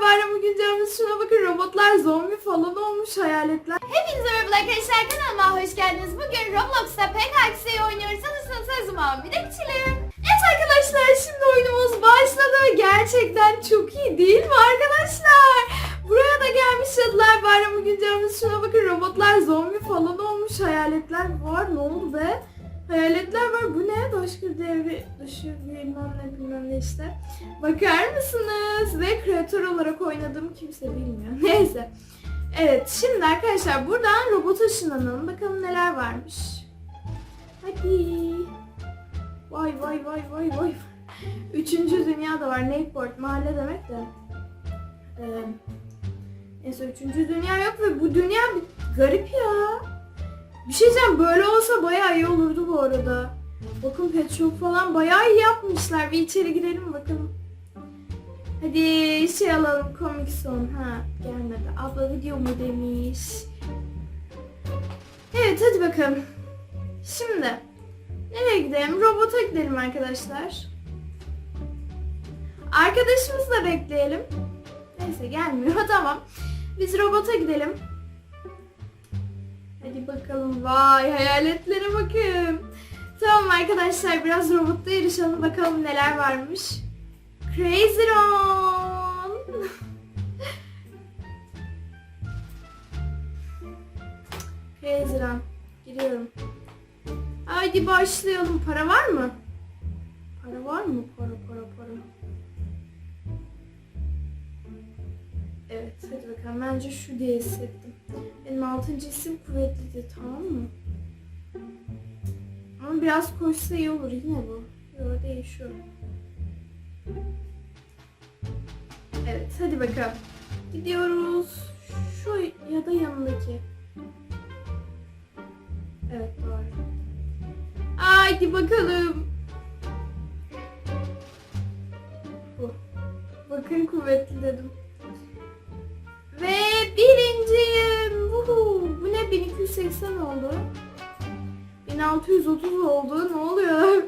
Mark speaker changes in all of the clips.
Speaker 1: bayramı güncemiz şuna bakın robotlar zombi falan olmuş hayaletler.
Speaker 2: Hepinize merhaba arkadaşlar kanalıma hoş geldiniz. Bugün Roblox'ta PKX'yi oynuyoruz. Sanırsanız o zaman bir de geçelim.
Speaker 1: Evet arkadaşlar şimdi oyunumuz başladı gerçekten çok iyi değil mi arkadaşlar? Buraya da gelmiş cadılar bayramı güncemiz şuna bakın robotlar zombi falan olmuş hayaletler var ne oldu be? Hayaletler var bu ne? Başka devre dışı bilmem ne bilmem ne işte. Bakar mısınız? Ve kreatör olarak oynadığım kimse bilmiyor. Neyse. Evet şimdi arkadaşlar buradan robot ışınlanalım. Bakalım neler varmış. Hadi. Vay vay vay vay vay. Üçüncü dünya da var. Nakeport mahalle demek de. Ee, neyse üçüncü dünya yok ve bu dünya garip ya. Bir şey diyeceğim böyle olsa bayağı iyi olurdu bu arada. Bakın pet shop falan bayağı iyi yapmışlar. Bir içeri girelim bakalım. Hadi şey alalım komik son. Ha gelmedi. Abla video mu demiş. Evet hadi bakalım. Şimdi nereye gidelim? Robota gidelim arkadaşlar. Arkadaşımızı da bekleyelim. Neyse gelmiyor tamam. Biz robota gidelim. Hadi bakalım. Vay hayaletlere bakın. Tamam arkadaşlar biraz robotta yarışalım bakalım neler varmış. Crazy Ron. Crazy Ron. Giriyorum. Haydi başlayalım. Para var mı? Para var mı? Para para para. Evet hadi bakalım. Bence şu diye hissettim. Benim altıncı isim kuvvetliydi tamam mı? Ama biraz koşsa iyi olur yine bu. Değil şu. Evet hadi bakalım. Gidiyoruz. Şu ya da yanındaki. Evet doğru. Haydi bakalım. Bu. Bakın kuvvetli dedim. 1680 oldu. 1630 oldu. Ne oluyor?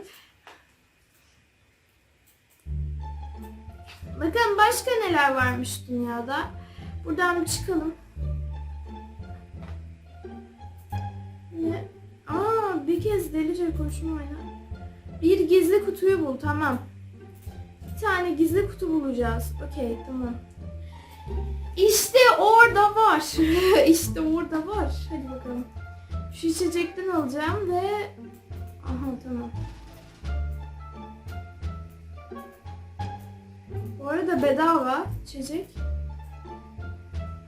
Speaker 1: Bakın başka neler varmış dünyada. Buradan bir çıkalım. Ne? Aa bir kez delice koşma oyna. Bir gizli kutuyu bul tamam. Bir tane gizli kutu bulacağız. Okey tamam. İşte orada var. işte orada var. Hadi bakalım. Şu içecekten alacağım ve... Aha tamam. Bu arada bedava içecek.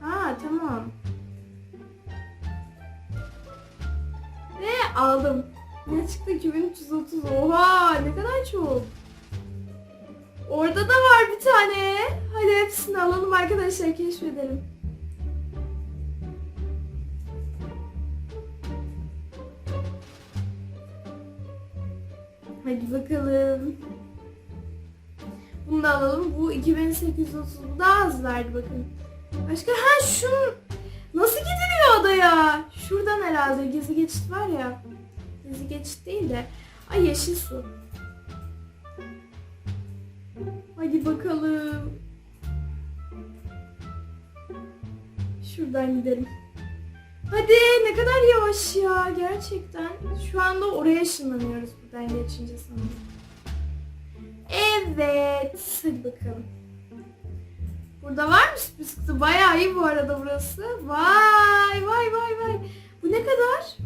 Speaker 1: Ha tamam. Ve aldım. Ne çıktı 2330. Oha ne kadar çok. Orada da var bir tane. Hadi hepsini alalım arkadaşlar keşfedelim. Hadi bakalım. Bunu da alalım. Bu 2830. Bu daha az verdi bakın. Başka ha şu nasıl gidiliyor odaya? Şuradan herhalde gizli geçit var ya. Gizli geçit değil de. Ay yeşil su. Hadi bakalım. Şuradan gidelim. Hadi ne kadar yavaş ya gerçekten. Şu anda oraya ışınlanıyoruz buradan geçince sanırım. Evet. Hadi bakalım. Burada var mı sürpriz kutu? Bayağı iyi bu arada burası. Vay vay vay vay. Bu ne kadar?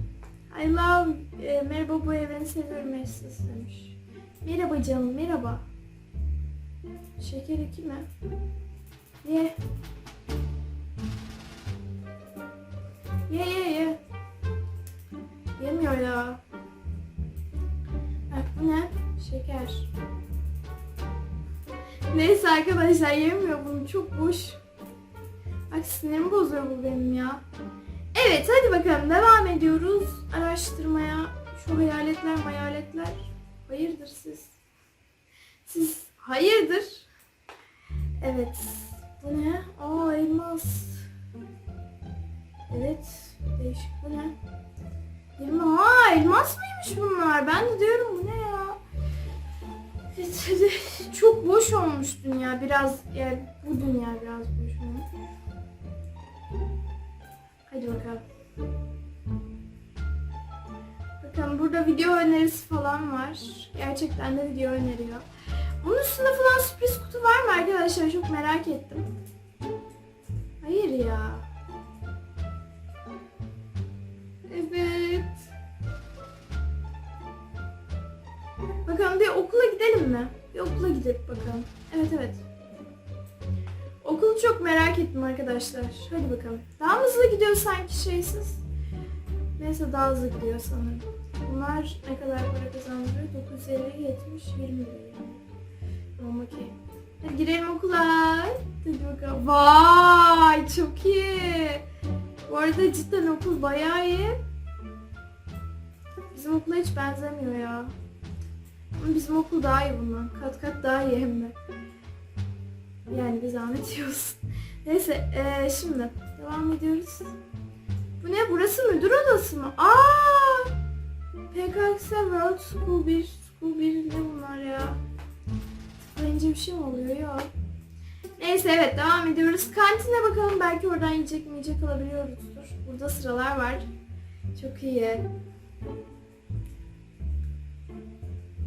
Speaker 1: I love. E, merhaba bu evreni seviyorum Mesut demiş. Merhaba canım merhaba. Şeker iki mi? Ye. Ye ye ye. Yemiyor ya. Bak bu ne? Şeker. Neyse arkadaşlar yemiyor bunu çok boş. Bak sinirimi bozuyor bu benim ya. Evet hadi bakalım devam ediyoruz araştırmaya. Şu hayaletler hayaletler. Hayırdır siz? Siz hayırdır? Evet. Bu ne? Aa elmas. Evet. Değişik bu ne? 20. Ha elmas mıymış bunlar? Ben de diyorum bu ne ya? Çok boş olmuş dünya biraz yani bu dünya biraz boş olmuş. Hadi bakalım. Bakın burada video önerisi falan var. Gerçekten de video öneriyor. Bunun üstünde falan sürpriz kutu var mı arkadaşlar? Çok merak ettim. Hayır ya. Evet. Bakalım bir okula gidelim mi? Bir okula gidelim bakalım. Evet evet. Okulu çok merak ettim arkadaşlar. Hadi bakalım. Daha hızlı gidiyor sanki şeysiz? Neyse daha hızlı gidiyor sanırım. Bunlar ne kadar para kazandırıyor? 950, 70, 20 lira. Tamam okey. Hadi girelim okula. Hadi bakalım. Vay çok iyi. Bu arada cidden okul bayağı iyi. Bizim okula hiç benzemiyor ya. Ama bizim okul daha iyi bundan. Kat kat daha iyi hem de. Yani bir zahmet yiyorsun. Neyse eee, şimdi devam ediyoruz. Bu ne? Burası müdür odası mı? Aa! PKX World School 1, School 1 ne bunlar ya? Tıklayınca bir şey mi oluyor ya? Neyse evet devam ediyoruz. Kantine bakalım belki oradan yiyecek mi yiyecek alabiliyoruzdur. Burada sıralar var. Çok iyi.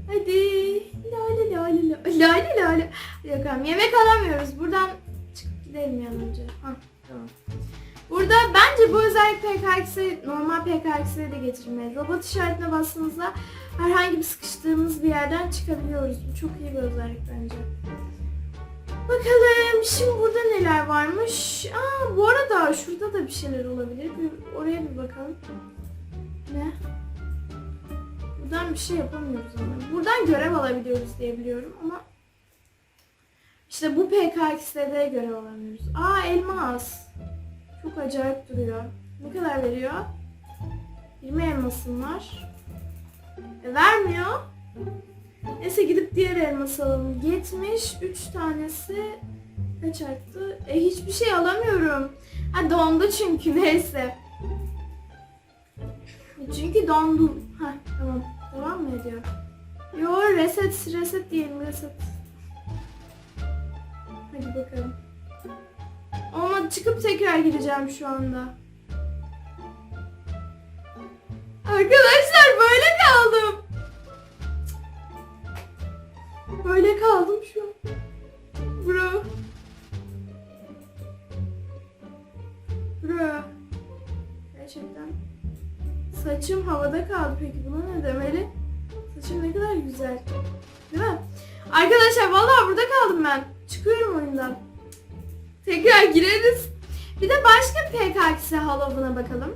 Speaker 1: Hadi. Lale lale lale. Lale lale. Bakalım yemek alamıyoruz. Buradan çıkıp gidelim yan önce. Hah tamam. Bence bu özellik PKX'e normal PKX'e de getirilmeli. Robot işaretine bastığımızda herhangi bir sıkıştığımız bir yerden çıkabiliyoruz. Bu çok iyi bir özellik bence. Bakalım şimdi burada neler varmış. Aa bu arada şurada da bir şeyler olabilir. Bir, oraya bir bakalım. Ne? Buradan bir şey yapamıyoruz ama. Buradan görev alabiliyoruz diye biliyorum ama işte bu PKX'de de görev alamıyoruz. Aa elmas. Çok acayip duruyor. Ne kadar veriyor? 20 elmasım var. E, vermiyor. Neyse gidip diğer elması alalım. 73 tanesi kaç arttı? E hiçbir şey alamıyorum. Ha dondu çünkü neyse. Çünkü dondu. Ha tamam. Devam mı ediyor? Yo reset reset diyelim reset. Hadi bakalım. Ama çıkıp tekrar gideceğim şu anda. Arkadaşlar böyle kaldım. Böyle kaldım şu an. Bro. Bro. Gerçekten. Saçım havada kaldı peki buna ne demeli? Saçım ne kadar güzel. Değil mi? Arkadaşlar vallahi burada kaldım ben. Çıkıyorum oyundan. Tekrar gireriz. Bir de başka PKX halavına bakalım.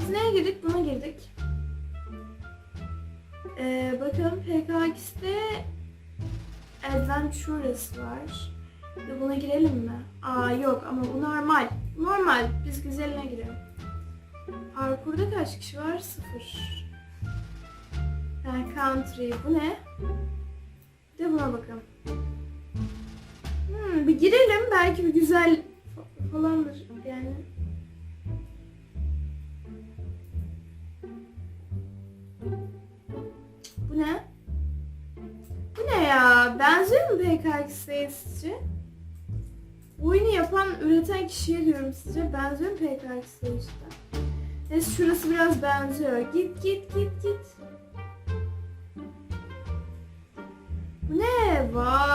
Speaker 1: Biz neye girdik? Buna girdik. Ee, bakalım PKX'te Adventures var. Buna girelim mi? Aa yok ama bu normal. Normal. Biz güzeline girelim. Parkurda kaç kişi var? Sıfır. Yani country. Bu ne? De buna bakalım. Hmm, bir girelim. Belki bir güzel fa- falandır yani. Bu ne? Bu ne ya? Benziyor mu PKX'ye sizce? Bu oyunu yapan, üreten kişiye diyorum sizce. Benziyor mu PKX'ye işte? Neyse şurası biraz benziyor. Git git git git. Bu ne? Vay.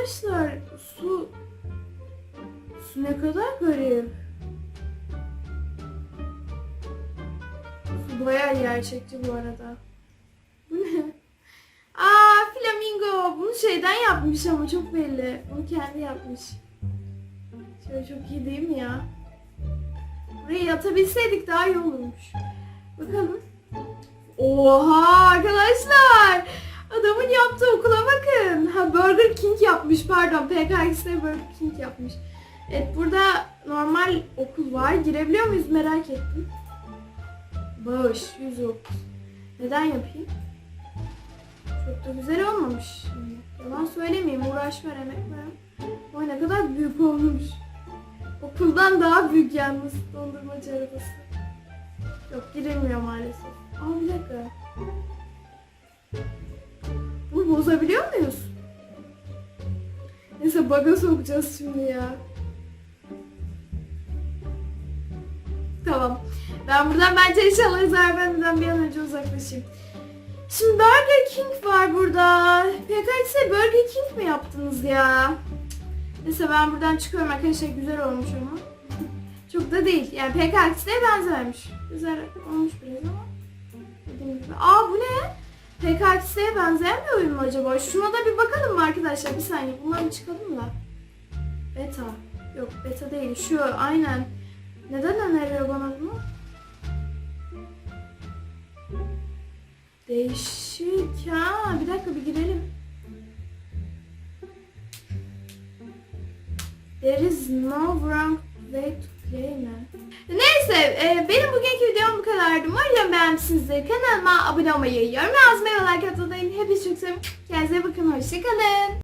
Speaker 1: Arkadaşlar? Su... Su ne kadar garip. Su bayağı gerçekçi bu arada. Bu ne? Aa flamingo. Bunu şeyden yapmış ama çok belli. Bunu kendi yapmış. Şöyle çok iyi değil mi ya? Buraya yatabilseydik daha iyi olurmuş. Bakalım. Oha arkadaşlar. Adamın yaptığı okula bakın. Ha Burger King yapmış pardon. PKX'de Burger King yapmış. Evet burada normal okul var. Girebiliyor muyuz merak ettim. Bağış 100 yok. Neden yapayım? Çok da güzel olmamış. Yalan söylemeyeyim. Uğraş var, emek var. Vay ne kadar büyük olmuş. Okuldan daha büyük yalnız dondurmacı arabası. Yok girilmiyor maalesef. Aa bir dakika. Bozabiliyor muyuz? Neyse bug'a sokacağız şimdi ya. Tamam. Ben buradan bence inşallah Zerben'den bir an önce uzaklaşayım. Şimdi Burger King var burada. PKX Burger King mi yaptınız ya? Neyse ben buradan çıkıyorum arkadaşlar güzel olmuş ama. Çok da değil. Yani PKX'e benzememiş. Güzel olmuş biraz ama. Dediğim. Aa bu ne? PKX'e benzeyen bir oyun mu acaba? Şuna da bir bakalım mı arkadaşlar? Bir saniye. Bundan bir çıkalım da. Beta. Yok beta değil. Şu aynen. Neden öneriyor bana bunu? Değişik ha. Bir dakika bir girelim. There is no wrong way to play man. Neyse e, benim bugünkü videom bu kadardı. Umarım beğenmişsinizdir. Kanalıma abone olmayı, yorum yazmayı ve like atmayı. Hepinizi çok seviyorum. Kendinize bakın. Hoşçakalın.